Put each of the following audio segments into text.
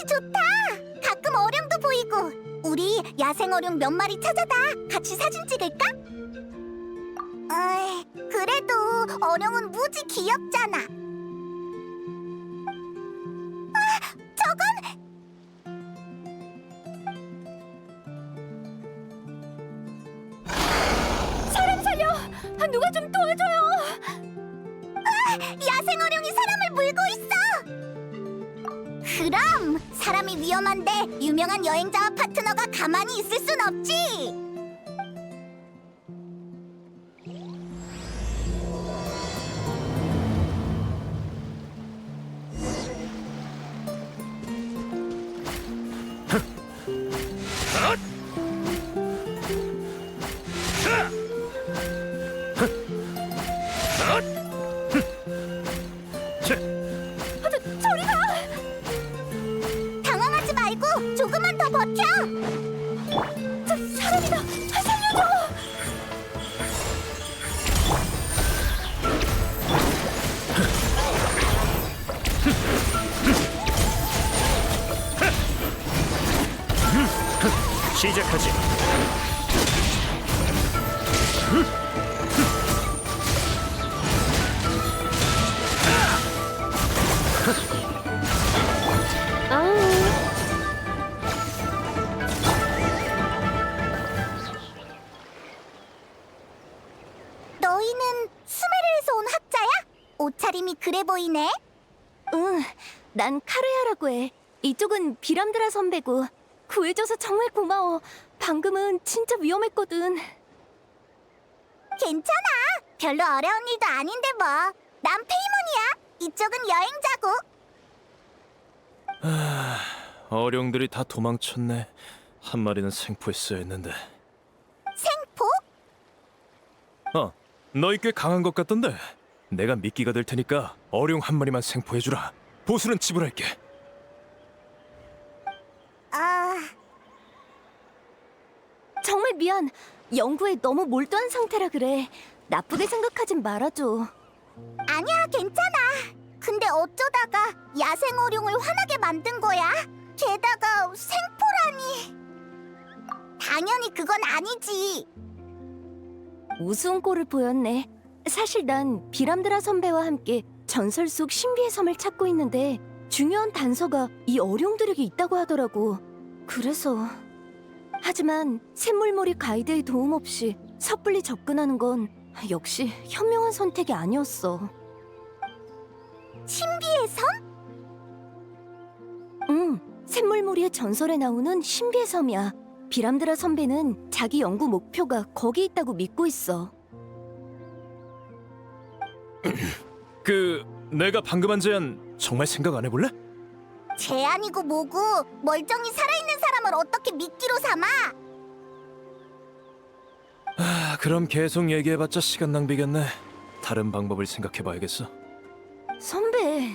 경치 좋다. 가끔 어룡도 보이고. 우리 야생 어룡 몇 마리 찾아다 같이 사진 찍을까? 어이, 그래도 어룡은 무지 귀엽잖아. 아, 저건 사람 살려! 아, 누가 좀 도와줘요! 야생 어룡이 사람을 물고 있어. 그럼 사람이 위험한데 유명한 여행자와 파트너가 가만히 있을 순 없지. 저 사람이다! 아, 살려줘! 시작하지. 너희는 수메르에서 온 학자야? 옷차림이 그래 보이네. 응, 난 카르야라고 해. 이쪽은 비람드라 선배고 구해줘서 정말 고마워. 방금은 진짜 위험했거든. 괜찮아. 별로 어려운 일도 아닌데 뭐. 난 페이몬이야. 이쪽은 여행자고. 어룡들이 다 도망쳤네. 한 마리는 생포했어야 했는데. 생포? 어, 너희 꽤 강한 것 같던데. 내가 미끼가 될 테니까 어룡 한 마리만 생포해주라. 보수는 지불할게. 아, 정말 미안. 연구에 너무 몰두한 상태라 그래. 나쁘게 생각하진 말아줘. 아니야, 괜찮아. 근데 어쩌다가 야생 어룡을 화나게 만든 거야? 게다가 생포라니. 당연히 그건 아니지. 우스운 꼴을 보였네. 사실 난 비람드라 선배와 함께 전설 속 신비의 섬을 찾고 있는데 중요한 단서가 이 어룡들에게 있다고 하더라고. 그래서 하지만 샘물머리 가이드의 도움 없이 섣불리 접근하는 건 역시 현명한 선택이 아니었어. 신비의 섬? 응, 샘물머리의 전설에 나오는 신비의 섬이야. 비람드라 선배는 자기 연구 목표가 거기 있다고 믿고 있어. 그 내가 방금 한 제안 정말 생각 안 해볼래? 제안이고 뭐고 멀쩡히 살아있는 사람을 어떻게 미끼로 삼아? 아, 그럼 계속 얘기해봤자 시간 낭비겠네. 다른 방법을 생각해봐야겠어. 선배,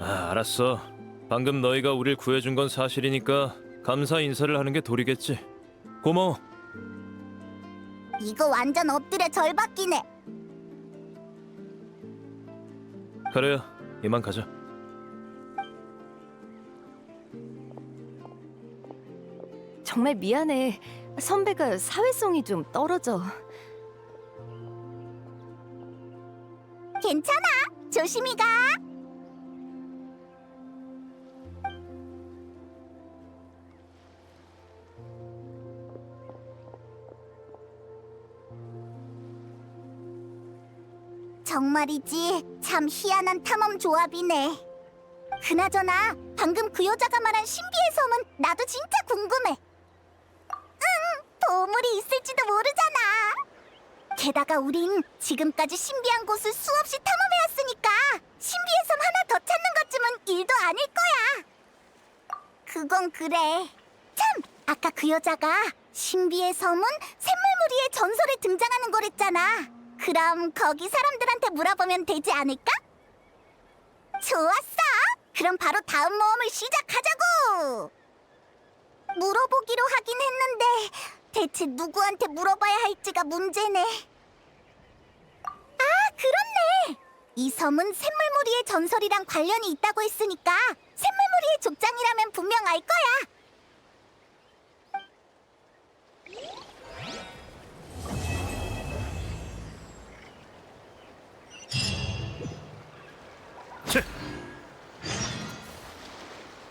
아, 알았어. 방금 너희가 우릴 구해준 건 사실이니까 감사 인사를 하는 게 도리겠지. 고마워. 이거 완전 엎드려 절받기네. 그래요. 이만 가자. 정말 미안해. 선배가 사회성이 좀 떨어져. 괜찮아. 조심히 가. 정말이지 참 희한한 탐험 조합이네. 그나저나 방금 그 여자가 말한 신비의 섬은 나도 진짜 궁금해. 응, 보물이 있을지도 모르잖아. 게다가 우린 지금까지 신비한 곳을 수없이 탐험해왔으니까 신비의 섬 하나 더 찾는 것쯤은 일도 아닐 거야. 그건 그래. 참, 아까 그 여자가 신비의 섬은 샘물무리의 전설에 등장하는 거랬잖아. 그럼 거기 사람들한테 물어보면 되지 않을까? 좋았어. 그럼 바로 다음 모험을 시작하자고. 물어보기로 하긴 했는데 대체 누구한테 물어봐야 할지가 문제네. 아, 그렇네. 이 섬은 샘물무리의 전설이랑 관련이 있다고 했으니까 샘물무리